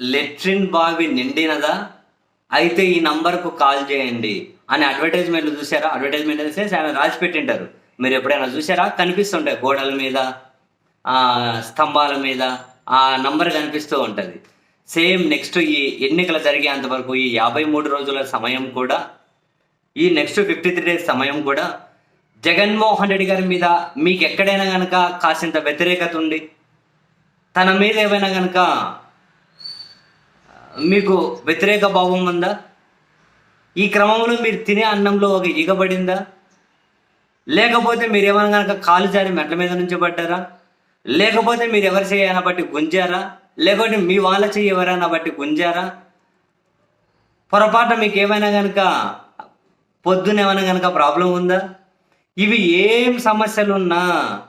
Latrine బావి నిండినదా? అయితే ఈ నంబర్కు కాల్ చేయండి. అని అడ్వర్టైజ్మెంట్లు చూసారా అడ్వర్టైజ్మెంట్ అయితే ఆయన రాసి పెట్టింటారు మీరు ఎప్పుడైనా చూసారా కనిపిస్తుంటాయి గోడల మీద స్తంభాల మీద ఆ నంబర్ కనిపిస్తూ ఉంటుంది. సేమ్ నెక్స్ట్ ఈ ఎన్నికలు జరిగేంత వరకు ఈ యాభై మూడు రోజుల సమయం కూడా ఈ నెక్స్ట్ ఫిఫ్టీ త్రీ డేస్ సమయం కూడా జగన్మోహన్ రెడ్డి గారి మీద మీకు ఎక్కడైనా కనుక కాసింత వ్యతిరేకత ఉండి తన మీద ఏమైనా కనుక మీకు వ్యతిరేక భావం ఉందా? ఈ క్రమంలో మీరు తినే అన్నంలో ఒక ఈగబడిందా లేకపోతే మీరు ఏమైనా కనుక కాలు జారి మెట్ల మీద నుంచి పడ్డారా? లేకపోతే మీరు ఎవరి చేయనా బట్టి గుంజారా? లేకపోతే మీ వాళ్ళ చెయ్యి ఎవరైనా బట్టి గుంజారా? పొరపాటు మీకు ఏమైనా కనుక పొద్దున ఏమైనా కనుక ప్రాబ్లం ఉందా? ఇవి ఏం సమస్యలు ఉన్నా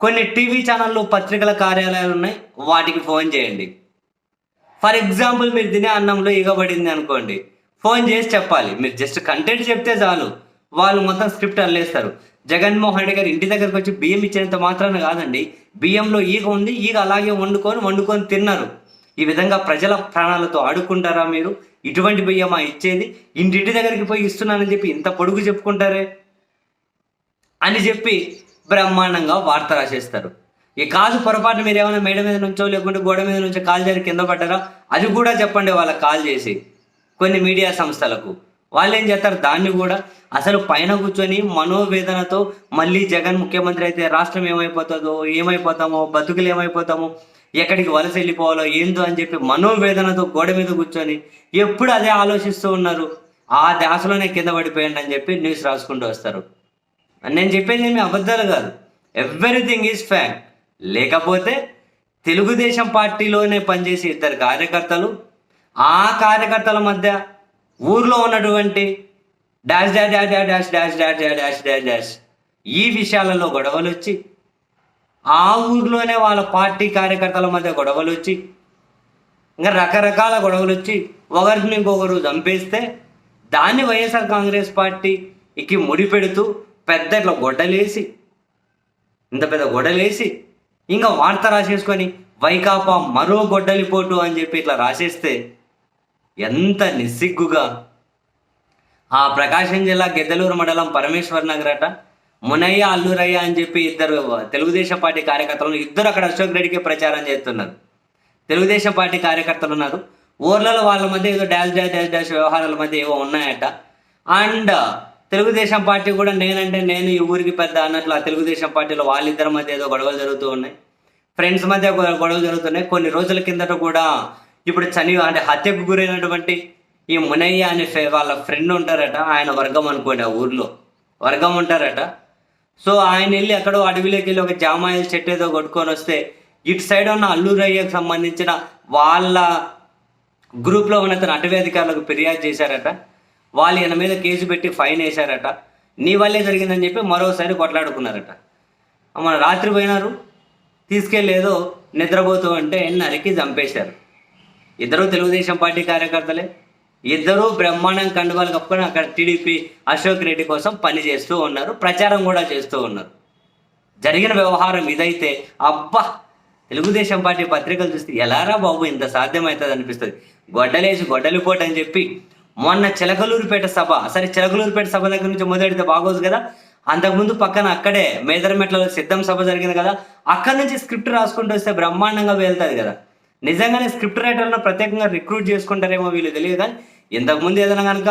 కొన్ని టీవీ ఛానళ్ళు పత్రికల కార్యాలయాలు ఉన్నాయి. వాటికి ఫోన్ చేయండి. ఫర్ ఎగ్జాంపుల్ మీరు తినే అన్నంలో ఇగబడింది అనుకోండి ఫోన్ చేసి చెప్పాలి. మీరు జస్ట్ కంటెంట్ చెప్తే చాలు. వాళ్ళు మొత్తం స్క్రిప్ట్ అల్లేస్తారు. జగన్మోహన్ రెడ్డి గారు ఇంటి దగ్గరకు వచ్చి బియ్యం ఇచ్చినంత మాత్రాన కాదండి బియ్యంలో ఈగ ఉంది ఈగ అలాగే వండుకొని వండుకొని తిన్నారు. ఈ విధంగా ప్రజల ప్రాణాలతో ఆడుకుంటారా మీరు? ఇటువంటి బియ్యమా ఇచ్చేది? ఇంటింటి దగ్గరికి పోయి ఇస్తున్నానని చెప్పి ఇంత పొడుగు చెప్పుకుంటారే? అని చెప్పి బ్రహ్మాండంగా వార్త రాసేస్తారు. ఈ కాదు పొరపాటు మీరు ఏమైనా మేడ మీద నుంచో లేకుంటే గోడ మీద నుంచో కాల్ జారి కింద పడ్డారా? అది కూడా చెప్పండి వాళ్ళకి కాల్ చేసి కొన్ని మీడియా సంస్థలకు. వాళ్ళు ఏం చేస్తారు? దాన్ని కూడా అసలు పైన కూర్చొని మనోవేదనతో మళ్ళీ జగన్ ముఖ్యమంత్రి అయితే రాష్ట్రం ఏమైపోతుందో ఏమైపోతామో బతుకులు ఏమైపోతామో ఎక్కడికి వలస వెళ్ళిపోవాలో ఏందో అని చెప్పి మనోవేదనతో గోడ మీద కూర్చొని ఎప్పుడు అదే ఆలోచిస్తూ ఉన్నారు? ఆ దాసలోనే కింద పడిపోయండి అని చెప్పి న్యూస్ రాసుకుంటూ వస్తారు. నేను చెప్పేది ఏమి అబద్ధాలు కాదు. ఎవ్రీథింగ్ ఈజ్ ఫ్యాక్ట్ లేకపోతే తెలుగుదేశం పార్టీలోనే పనిచేసే ఇద్దరు కార్యకర్తలు ఆ కార్యకర్తల మధ్య ఊర్లో ఉన్నటువంటి dash dash dash dash dash dash dash dash dash dash dash ఈ విషయాలలో గొడవలు వచ్చి ఆ ఊర్లోనే వాళ్ళ పార్టీ కార్యకర్తల మధ్య గొడవలు వచ్చి ఇంకా రకరకాల గొడవలు వచ్చి ఒకరిని ఇంకొకరు చంపేస్తే దాన్ని వైఎస్ఆర్ కాంగ్రెస్ పార్టీకి ముడిపెడుతూ పెద్ద ఇట్లా గొడ్డలేసి ఇంత పెద్ద గొడ్డలేసి ఇంకా వార్త రాసేసుకొని వైకాపా మరో గొడ్డలిపోటు అని చెప్పి ఇట్లా రాసేస్తే ఎంత నిస్సిగ్గుగా. ఆ ప్రకాశం జిల్లా గెద్దలూరు మండలం పరమేశ్వర్ నగర్ అట. మునయ్య అల్లూరయ్య అని చెప్పి ఇద్దరు తెలుగుదేశం పార్టీ కార్యకర్తలు ఇద్దరు అక్కడ అశోక్ రెడ్డికి ప్రచారం చేస్తున్నారు. తెలుగుదేశం పార్టీ కార్యకర్తలు ఉన్నారు. ఊర్లలో వాళ్ళ మధ్య ఏదో డాష్ డాష్ డాష్ డాష్ వ్యవహారాల మధ్య ఏవో ఉన్నాయట. అండ్ తెలుగుదేశం పార్టీ కూడా నేనంటే నేను ఈ ఊరికి పెద్ద అన్నట్లు ఆ తెలుగుదేశం పార్టీలో వాళ్ళిద్దరి మధ్య ఏదో గొడవలు జరుగుతూ ఉన్నాయి. ఫ్రెండ్స్ మధ్య గొడవలు జరుగుతున్నాయి. కొన్ని రోజుల కిందట కూడా ఇప్పుడు చని అంటే హత్యకు గురైనటువంటి ఈ మునయ్య అనే వాళ్ళ ఫ్రెండ్ ఉంటారట. ఆయన వర్గం అనుకోండి ఆ ఊర్లో. వర్గం ఉంటారట. సో ఆయన వెళ్ళి ఎక్కడో అడవిలోకి వెళ్ళి ఒక జామాయిల చెట్టు ఏదో కొట్టుకొని వస్తే ఇటు సైడ్ ఉన్న అల్లూరయ్యకు సంబంధించిన వాళ్ళ గ్రూప్లో ఉన్న అతను అటవీ అధికారులకు ఫిర్యాదు చేశారట. వాళ్ళు ఈయన మీద కేసు పెట్టి ఫైన్ వేశారట. నీ వల్లే జరిగిందని చెప్పి మరోసారి కొట్లాడుకున్నారట. మన రాత్రి పోయినారు. తీసుకెళ్ళేదో నిద్రపోతూ అంటే నరికి చంపేశారు. ఇద్దరు తెలుగుదేశం పార్టీ కార్యకర్తలే. ఇద్దరు బ్రహ్మాండం కండువాలు కప్పుకొని అక్కడ టీడీపీ అశోక్ రెడ్డి కోసం పని చేస్తూ ఉన్నారు ప్రచారం కూడా చేస్తూ ఉన్నారు. జరిగిన వ్యవహారం ఇదైతే అబ్బా! తెలుగుదేశం పార్టీ పత్రికలు చూస్తే ఎలారా బాబు ఇంత సాధ్యమవుతుంది అనిపిస్తుంది గొడ్డలేసి గొడ్డలిపోటని అని చెప్పి మొన్న చిలకలూరుపేట సభ సరే చిలకలూరుపేట సభ దగ్గర నుంచి మొదలెడితే బాగోదు కదా. అంతకుముందు పక్కన అక్కడే మేదరమెట్లలో సిద్ధం సభ జరిగింది కదా. అక్కడ నుంచి స్క్రిప్ట్ రాసుకుంటూ వస్తే బ్రహ్మాండంగా వెళ్తుంది కదా. నిజంగానే స్క్రిప్ట్ రైటర్ను ప్రత్యేకంగా రిక్రూట్ చేసుకుంటారేమో వీళ్ళు తెలియదు కానీ ఇంతకుముందు ఏదైనా కనుక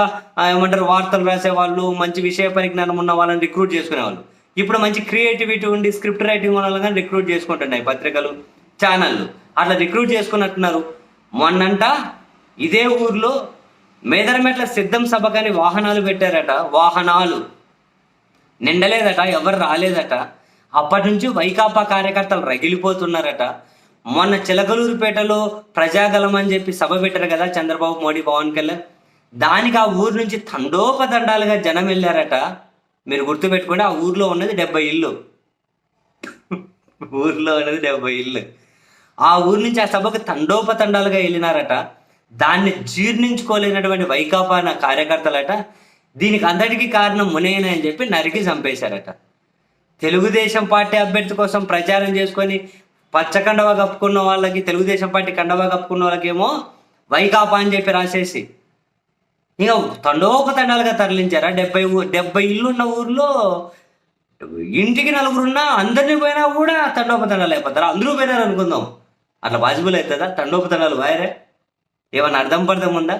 ఏమంటారు వార్తలు రాసేవాళ్ళు మంచి విషయ పరిజ్ఞానం ఉన్న వాళ్ళని రిక్రూట్ చేసుకునేవాళ్ళు. ఇప్పుడు మంచి క్రియేటివిటీ ఉండి స్క్రిప్ట్ రైటింగ్ ఉన్న వాళ్ళని రిక్రూట్ చేసుకుంటున్నాయి పత్రికలు ఛానళ్ళు. అట్లా రిక్రూట్ చేసుకున్నట్టున్నారు. మొన్నంట ఇదే ఊర్లో మేదరమెట్ల సిద్ధం సభకని వాహనాలు పెట్టారట వాహనాలు. నిండలేదట ఎవరు రాలేదట. అప్పటి నుంచి వైకాపా కార్యకర్తలు రగిలిపోతున్నారట. మొన్న చిలకలూరుపేటలో ప్రజాగలం అని చెప్పి సభ పెట్టారు కదా చంద్రబాబు మోడీ పవన్ కళ్యాణ్. దానికి ఆ ఊరు నుంచి తండోపతండాలుగా జనం వెళ్ళారట. మీరు గుర్తుపెట్టుకోండి ఆ ఊర్లో ఉన్నది డెబ్బై ఇల్లు. ఊర్లో ఉన్నది డెబ్బై ఇల్లు. ఆ ఊరు నుంచి ఆ సభకు తండోపతండాలుగా వెళ్ళినారట. దాన్ని జీర్ణించుకోలేనటువంటి వైకాపా నా కార్యకర్తలట దీనికి అందరికీ కారణం మునేన అని చెప్పి నరికి చంపేశారట. తెలుగుదేశం పార్టీ అభ్యర్థి కోసం ప్రచారం చేసుకొని పచ్చ కండవా కప్పుకున్న వాళ్ళకి తెలుగుదేశం పార్టీ కండవా కప్పుకున్న వాళ్ళకేమో వైకాపా అని చెప్పి రాసేసి ఇక తండోపతండాలుగా తరలించారా? డెబ్బై డెబ్బై ఇల్లు ఉన్న ఊర్లో ఇంటికి నలుగురున్నా అందరినీ పోయినా కూడా తండోపతండాలు అయిపోతారా? అందరూ పోయినారు అనుకుందాం అట్లా పాసిబుల్ అవుతుందా? తండోపతండాలు వాయరే. ఏమన్నా అర్థం పడదాం ఉందా?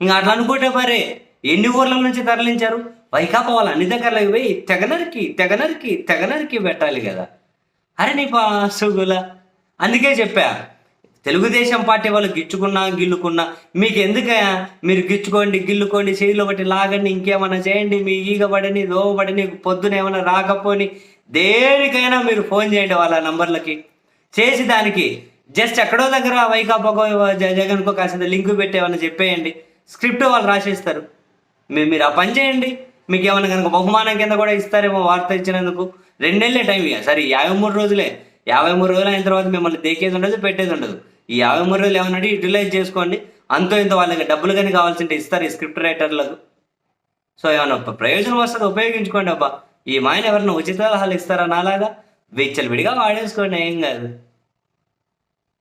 ఇంకా అట్లా అనుకుంటే మరి ఎన్ని ఊర్ల నుంచి తరలించారు? వైకాపా వాళ్ళు అన్ని దగ్గరలోకి పోయి తెగనరికి తెగనరికి తెగనరికి పెట్టాలి కదా. అరే నీ పాసుగుల అందుకే చెప్పా తెలుగుదేశం పార్టీ వాళ్ళు గిచ్చుకున్నా గిల్లుకున్నా మీకు ఎందుకయా మీరు గిచ్చుకోండి గిల్లుకోండి చేతిలో ఒకటి లాగండి ఇంకేమైనా చేయండి మీ ఈగ పడని దోవబడని పొద్దున ఏమైనా రాకపోని దేనికైనా మీరు ఫోన్ చేయండి వాళ్ళ నంబర్లకి. చేసి దానికి జస్ట్ ఎక్కడో దగ్గర వైకాపాకో జగన్కో కాసింత లింక్ పెట్టి చెప్పేయండి. స్క్రిప్ట్ వాళ్ళు రాసేస్తారు. మీరు మీరు ఆ పని చేయండి. మీకు ఏమైనా కనుక బహుమానం కింద కూడా ఇస్తారేమో వార్త ఇచ్చినందుకు రెండేళ్ళే టైం ఇక. సరే యాభై మూడు రోజులే. యాభై మూడు రోజులు అయిన తర్వాత మిమ్మల్ని దేకేది ఉండదు పెట్టేది ఉండదు. ఈ యాభై మూడు రోజులు ఏమన్నా యూటిలైజ్ చేసుకోండి. అంతో ఇంత వాళ్ళకి డబ్బులు కానీ కావాల్సింటే ఇస్తారు ఈ స్క్రిప్ట్ రైటర్లకు. సో ఏమన్నా ప్రయోజనం వస్తుంది ఉపయోగించుకోండి అబ్బా. ఈ మాయన ఎవరైనా ఉచిత సలహాలు ఇస్తారా నాలాగా? విచ్చలు విడిగా వాడేసుకోండి ఏం కాదు.